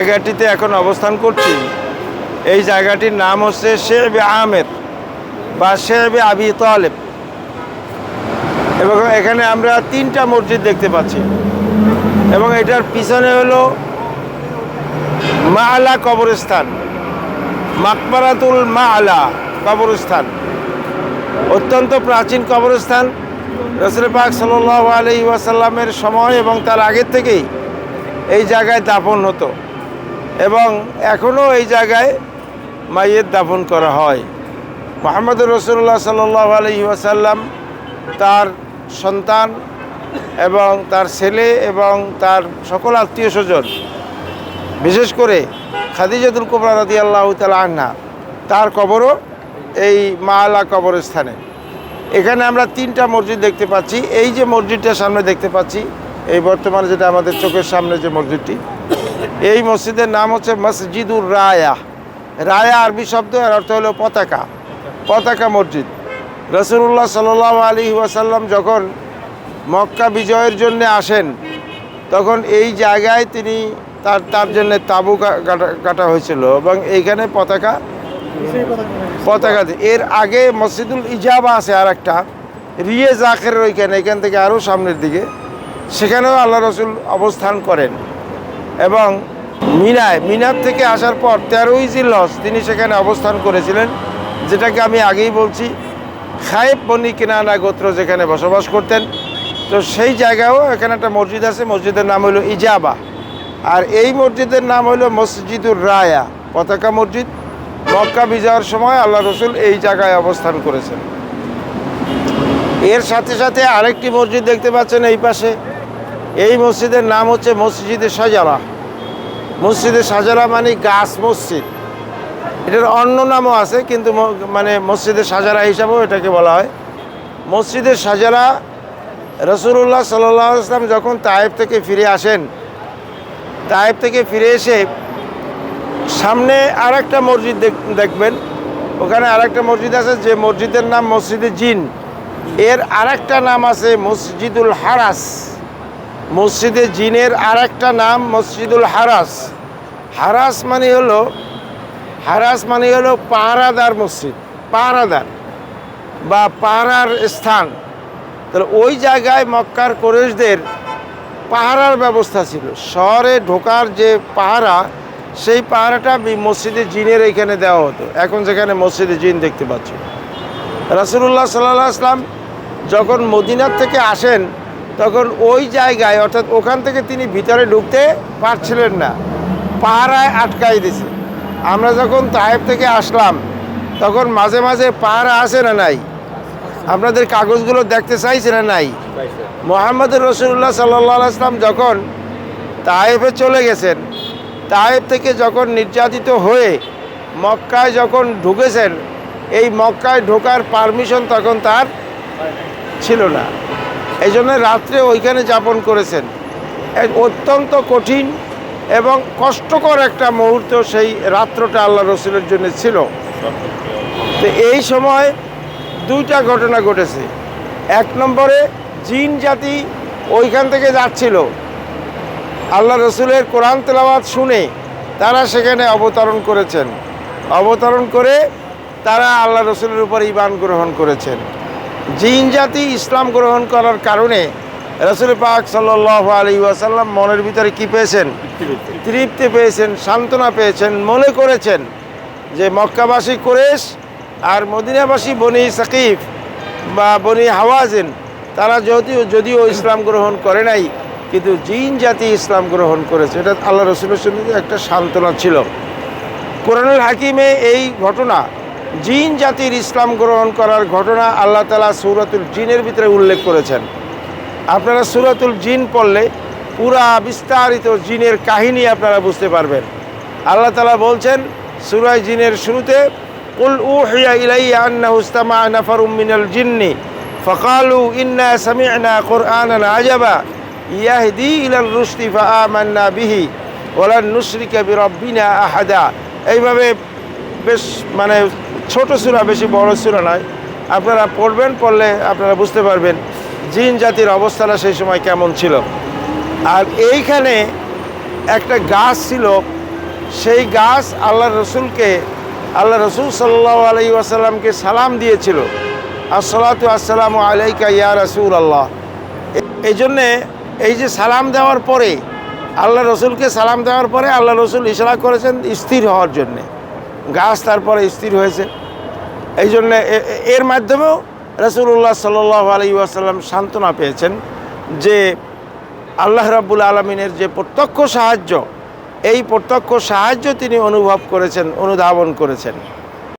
জায়গাটিতে এখন অবস্থান করছি। এই জায়গাটির নাম হচ্ছে শেবে আহমেদ বা শেবে আবি তালেব। এবং এখানে আমরা তিনটা মসজিদ দেখতে পাচ্ছি। এবং এটার পিছনে হলো মা আলা কবরস্থান, মাকবারাতুল মা আলা কবরস্থান, অত্যন্ত প্রাচীন কবরস্থান। রসুল পাক সাল্লাহ আলি ওয়াসাল্লামের সময় এবং তার আগের থেকেই এই জায়গায় দাফন হতো। এবং এখনও এই জায়গায় মাইয়ের দাফন করা হয়। মোহাম্মদ রসুল্লাহ সাল্লাহ আলহি ওয়াসাল্লাম তার সন্তান এবং তার ছেলে এবং তার সকল আত্মীয় স্বজন বিশেষ করে খাদিজাতুল কুবরা রাদি আল্লাহ তালা আন্না তার কবরও এই মাআলা কবরস্থানে। এখানে আমরা তিনটা মসজিদ দেখতে পাচ্ছি। এই যে মসজিদটা সামনে দেখতে পাচ্ছি, এই বর্তমানে যেটা আমাদের চোখের সামনে যে মসজিদটি এই মসজিদের নাম হচ্ছে মসজিদুর রায়া। রায়া আরবি শব্দ, এর অর্থ হলো পতাকা। পতাকা মসজিদ। রসুল্লাহ সাল আলী ওয়াসাল্লাম যখন মক্কা বিজয়ের জন্য আসেন, তখন এই জায়গায় তিনি তার তার জন্য তাঁবু কাটা হয়েছিল এবং এইখানে পতাকা পতাকা এর আগে মসজিদুল ইজাবা আছে আর একটা রিয়ে জাকের ওইখানে, এখান থেকে আরও সামনের দিকে। সেখানেও আল্লাহ রসুল অবস্থান করেন। এবং মিনায়, মিনার থেকে আসার পর তেরোই জিল্লস তিনি সেখানে অবস্থান করেছিলেন, যেটাকে আমি আগেই বলছি, খায়েব বনি কিনানা গোত্র যেখানে বসবাস করতেন। তো সেই জায়গায়ও এখানে একটা মসজিদ আছে, মসজিদের নাম হলো ইজাবা। আর এই মসজিদের নাম হলো মসজিদুর রায়া, পতাকা মসজিদ। মক্কা বিজয়ের সময় আল্লাহ রসুল এই জায়গায় অবস্থান করেছেন। এর সাথে সাথে আরেকটি মসজিদ দেখতে পাচ্ছেন এই পাশে। এই মসজিদের নাম হচ্ছে মসজিদে সাজারা মসজিদে সাজারা মানে গাছ মসজিদ। এটার অন্য নামও আছে, কিন্তু মানে মসজিদে সাজারা হিসাবেও এটাকে বলা হয়। মসজিদের সাজারা রসুল্লাহ সাল্লাহ ইসলাম যখন তায়েব থেকে ফিরে আসেন, তায়েব থেকে ফিরে এসে সামনে আর একটা মসজিদ দেখ- দেখবেন। ওখানে আর একটা মসজিদ আছে, যে মসজিদের নাম মসজিদে জিন। এর আর একটা নাম আছে মসজিদুল হারাস। মসজিদে জিনের আর একটা নাম মসজিদুল হারাস। হারাস মানে হলো, হারাস মানে হলো পাহারাদার মসজিদ, পাহারাদার বা পাহারার স্থান। তাহলে ওই জায়গায় মক্কার কোরেশদের পাহারার ব্যবস্থা ছিল। শহরে ঢোকার যে পাহারা, সেই পাহারাটা মসজিদে জিনের এখানে দেওয়া হতো। এখন যেখানে মসজিদে জিন দেখতে পাচ্ছি। রাসুল্লাহ সাল্লাহ আসলাম যখন মদিনার থেকে আসেন তখন ওই জায়গায়, অর্থাৎ ওখান থেকে তিনি ভিতরে ঢুকতে পারছিলেন না। পাহারায় আটকাই দিছে। আমরা যখন তাহেব থেকে আসলাম, তখন মাঝে মাঝে পাহারা আসে না নাই? আপনাদের কাগজগুলো দেখতে চাইছে না নাই? মোহাম্মদ রসুল্লাহ সাল্লাহ আসলাম যখন তায়েফে চলে গেছেন তায়েফ থেকে যখন নির্যাতিত হয়ে মক্কায় যখন ঢুকেছেন, এই মক্কায় ঢোকার পারমিশন তখন তার ছিল না। এই জন্য রাত্রে ওইখানে যাপন করেছেন। অত্যন্ত কঠিন এবং কষ্টকর একটা মুহূর্ত সেই রাত্রটা আল্লাহ রসুলের জন্য ছিল। তো এই সময় দুইটা ঘটনা ঘটেছে। এক নম্বরে জিন জাতি ওইখান থেকে যাচ্ছিল। আল্লাহ রসুলের কোরআন তেলাওয়াত শুনে তারা সেখানে অবতরণ করেছেন। অবতরণ করে তারা আল্লাহ রসুলের উপর ইমান গ্রহণ করেছেন। জিন জাতি ইসলাম গ্রহণ করার কারণে রসুল পাক সাল্লাহ আলী ওয়াসাল্লাম মনের ভিতরে কি পেয়েছেন? তৃপ্তি পেয়েছেন, সান্ত্বনা পেয়েছেন, মনে করেছেন যে মক্কাবাসী কোরেশ আর মদিনাবাসী বনি সাকিফ বা বনি হাওয়াজেন, তারা যদিও যদিও ইসলাম গ্রহণ করে নাই, কিন্তু জিন জাতি ইসলাম গ্রহণ করেছে। এটা আল্লাহ রসুলের সঙ্গে একটা সান্ত্বনা ছিল। কোরআনুল হাকিমে এই ঘটনা জিন জাতির ইসলাম গ্রহণ করার ঘটনা আল্লাহ তালা সুরাতুল জিনের ভিতরে উল্লেখ করেছেন। আপনারা সুরাতুল জিন পড়লে পুরা বিস্তারিত জিনের কাহিনী আপনারা বুঝতে পারবেন। আল্লাহ তালা বলছেন সুরায় জিনের শুরুতে আন্না ফকালু ইন্না সামি'না কুরআনান আজাবা, ইয়াহদি বিহি এইভাবে বেশ মানে ছোট সুরা বেশি, বড় সূরা নয়। আপনারা পড়বেন, পড়লে আপনারা বুঝতে পারবেন জিন জাতির অবস্থাটা সেই সময় কেমন ছিল। আর এইখানে একটা গাছ ছিল, সেই গাছ আল্লাহ রসুলকে আল্লাহ রসুল সাল্লাহ আলাই আসাল্লামকে সালাম দিয়েছিল। আসসালাতু আসসালামু আলাইকা ইয়া রসুল আল্লাহ এই জন্যে এই যে সালাম দেওয়ার পরে আল্লাহ রসুলকে সালাম দেওয়ার পরে আল্লাহ রসুল ইশারা করেছেন স্থির হওয়ার জন্যে। গাছ তারপরে স্থির হয়েছে। এই জন্যে এর মাধ্যমেও রসুল্লাহ সাল্লাহ আলী আসাল্লাম সান্ত্বনা পেয়েছেন যে আল্লাহ রাবুল আলমিনের যে প্রত্যক্ষ সাহায্য, এই প্রত্যক্ষ সাহায্য তিনি অনুভব করেছেন, অনুধাবন করেছেন।